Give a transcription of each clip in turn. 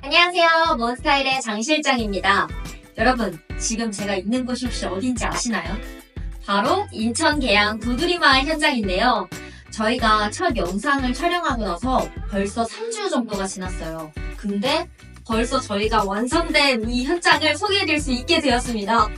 안녕하세요. 몬스타일의 장 실장입니다. 여러분, 지금 제가 있는 곳이 혹시 어딘지 아시나요? 바로 인천 계양 도두리마을 현장인데요. 저희가 첫 영상을 촬영하고 나서 벌써 3주 정도가 지났어요. 근데 벌써 저희가 완성된 이 현장을 소개해드릴 수 있게 되었습니다. 우!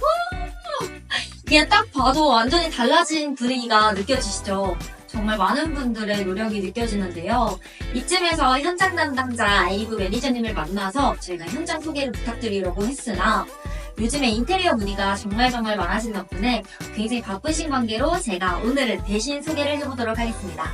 그냥 딱 봐도 완전히 달라진 분위기가 느껴지시죠? 정말 많은 분들의 노력이 느껴지는데요. 이쯤에서 현장 담당자 아이브 매니저님을 만나서 저희가 현장 소개를 부탁드리려고 했으나 요즘에 인테리어 문의가 정말 정말 많아진 덕분에 굉장히 바쁘신 관계로 제가 오늘은 대신 소개를 해보도록 하겠습니다.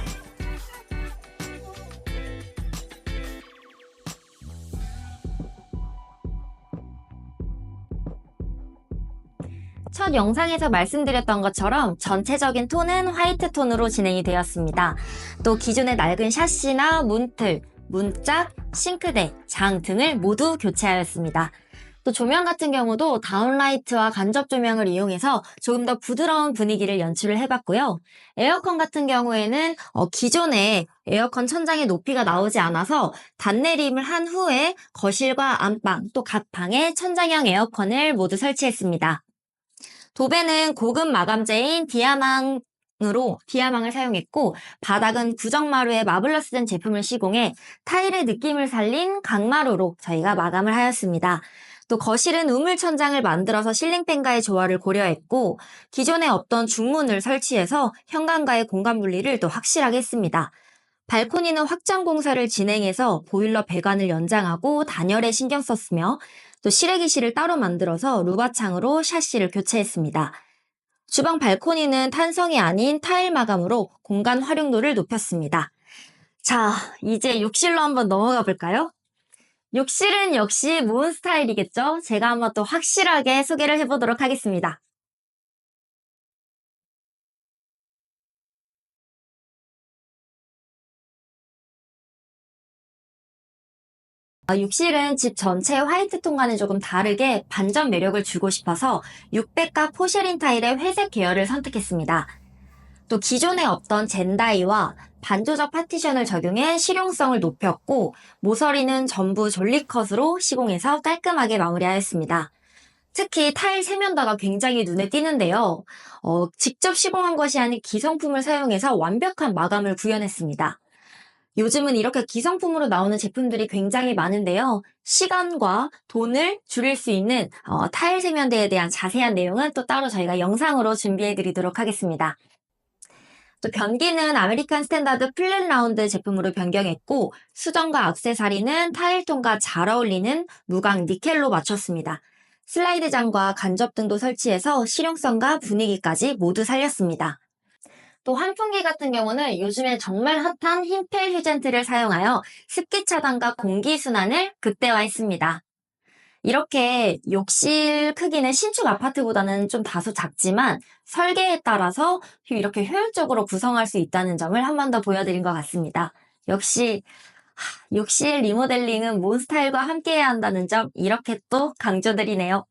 첫 영상에서 말씀드렸던 것처럼 전체적인 톤은 화이트 톤으로 진행이 되었습니다. 또 기존의 낡은 샤시나 문틀, 문짝, 싱크대, 장 등을 모두 교체하였습니다. 또 조명 같은 경우도 다운라이트와 간접 조명을 이용해서 조금 더 부드러운 분위기를 연출을 해봤고요. 에어컨 같은 경우에는 어, 기존에 에어컨 천장의 높이가 나오지 않아서 단내림을 한 후에 거실과 안방 또 각 방에 천장형 에어컨을 모두 설치했습니다. 도배는 고급 마감재인 디아망 으로 디아망을 사용했고 바닥은 구정마루에 마블러스된 제품을 시공해 타일의 느낌을 살린 강마루로 저희가 마감을 하였습니다. 또 거실은 우물 천장을 만들어서 실링팬과의 조화를 고려했고 기존에 없던 중문을 설치해서 현관과의 공간 분리를 또 확실하게 했습니다. 발코니는 확장 공사를 진행해서 보일러 배관을 연장하고 단열에 신경 썼으며 또 실외기실을 따로 만들어서 루바창으로 샤시를 교체했습니다. 주방 발코니는 탄성이 아닌 타일 마감으로 공간 활용도를 높였습니다. 자, 이제 욕실로 한번 넘어가 볼까요? 욕실은 역시 모은 스타일이겠죠? 제가 한번 또 확실하게 소개를 해보도록 하겠습니다. 아, 욕실은 집 전체 화이트 톤과는 조금 다르게 반전 매력을 주고 싶어서 600가 포쉐린 타일의 회색 계열을 선택했습니다. 또 기존에 없던 젠다이와 반조적 파티션을 적용해 실용성을 높였고 모서리는 전부 졸리컷으로 시공해서 깔끔하게 마무리하였습니다. 특히 타일 세면다가 굉장히 눈에 띄는데요. 어, 직접 시공한 것이 아닌 기성품을 사용해서 완벽한 마감을 구현했습니다. 요즘은 이렇게 기성품으로 나오는 제품들이 굉장히 많은데요. 시간과 돈을 줄일 수 있는 어, 타일 세면대에 대한 자세한 내용은 또 따로 저희가 영상으로 준비해 드리도록 하겠습니다. 또 변기는 아메리칸 스탠다드 플랫 라운드 제품으로 변경했고 수정과 액세서리는 타일톤과 잘 어울리는 무광 니켈로 맞췄습니다. 슬라이드 장과 간접 등도 설치해서 실용성과 분위기까지 모두 살렸습니다. 또 환풍기 같은 경우는 요즘에 정말 핫한 흰펠 휴젠트를 사용하여 습기 차단과 공기 순환을 극대화했습니다. 이렇게 욕실 크기는 신축 아파트보다는 좀 다소 작지만 설계에 따라서 이렇게 효율적으로 구성할 수 있다는 점을 한 번 더 보여드린 것 같습니다. 역시 하, 욕실 리모델링은 몬스타일과 함께해야 한다는 점 이렇게 또 강조드리네요.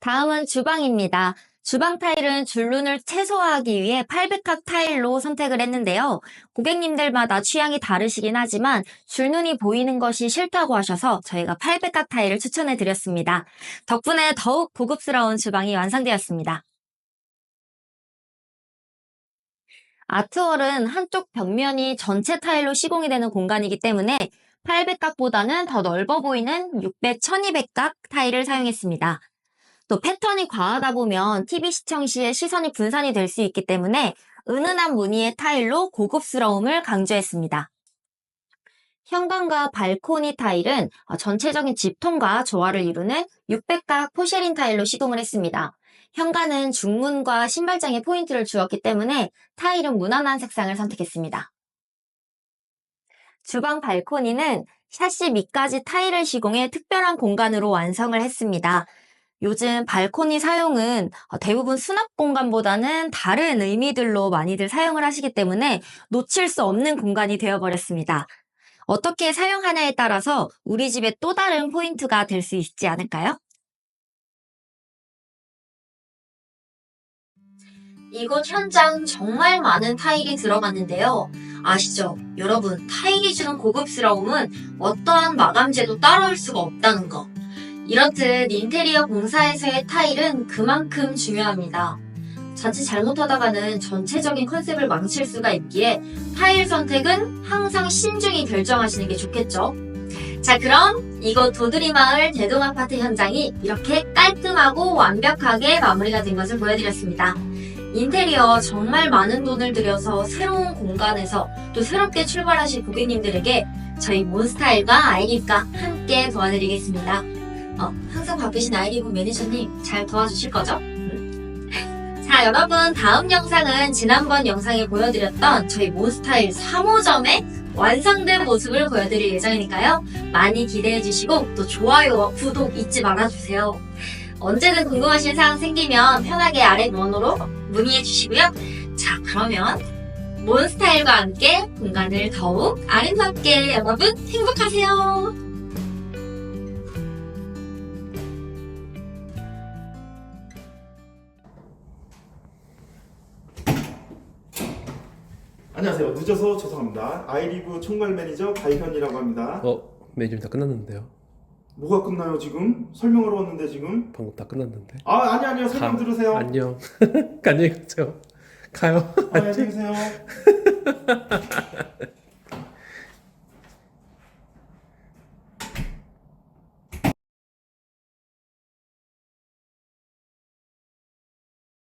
다음은 주방입니다. 주방 타일은 줄눈을 최소화하기 위해 800각 타일로 선택을 했는데요. 고객님들마다 취향이 다르시긴 하지만 줄눈이 보이는 것이 싫다고 하셔서 저희가 800각 타일을 추천해 드렸습니다. 덕분에 더욱 고급스러운 주방이 완성되었습니다. 아트월은 한쪽 벽면이 전체 타일로 시공이 되는 공간이기 때문에 800각보다는 더 넓어 보이는 600, 1200각 타일을 사용했습니다. 또 패턴이 과하다 보면 TV 시청 시에 시선이 분산이 될 수 있기 때문에 은은한 무늬의 타일로 고급스러움을 강조했습니다. 현관과 발코니 타일은 전체적인 집톤과 조화를 이루는 600각 포쉐린 타일로 시공을 했습니다. 현관은 중문과 신발장에 포인트를 주었기 때문에 타일은 무난한 색상을 선택했습니다. 주방 발코니는 샤시 밑까지 타일을 시공해 특별한 공간으로 완성을 했습니다. 요즘 발코니 사용은 대부분 수납 공간보다는 다른 의미들로 많이들 사용을 하시기 때문에 놓칠 수 없는 공간이 되어버렸습니다. 어떻게 사용하냐에 따라서 우리 집의 또 다른 포인트가 될 수 있지 않을까요? 이곳 현장 정말 많은 타일이 들어갔는데요. 아시죠? 여러분, 타일이 주는 고급스러움은 어떠한 마감재도 따라올 수가 없다는 거. 이렇듯 인테리어 공사에서의 타일은 그만큼 중요합니다. 자칫 잘못하다가는 전체적인 컨셉을 망칠 수가 있기에 타일 선택은 항상 신중히 결정하시는 게 좋겠죠. 자, 그럼 이곳 도드리마을 대동아파트 현장이 이렇게 깔끔하고 완벽하게 마무리가 된 것을 보여드렸습니다. 인테리어 정말 많은 돈을 들여서 새로운 공간에서 또 새롭게 출발하실 고객님들에게 저희 몬스타일과 아이리브가 함께 도와드리겠습니다. 어, 항상 바쁘신 아이리브 매니저님 잘 도와주실 거죠? 음. 자, 여러분 다음 영상은 지난번 영상에 보여드렸던 저희 몬스타일 3호점의 완성된 모습을 보여드릴 예정이니까요. 많이 기대해주시고 또 좋아요와 구독 잊지 말아주세요. 언제든 궁금하신 사항 생기면 편하게 아래 번호로 문의해주시고요. 자, 그러면 몬스타일과 함께 공간을 더욱 아름답게 여러분 행복하세요. 안녕하세요. 늦어서 죄송합니다. 아이리브 총괄 매니저 가희현이라고 합니다. 어, 매니저님 다 끝났는데요. 뭐가 끝나요 지금? 설명하러 왔는데 지금? 방금 다 끝났는데. 아 아니 아니요 설명 가- 들으세요. 안녕. 안녕히 가세요. 가요. 아, 안녕히 계세요.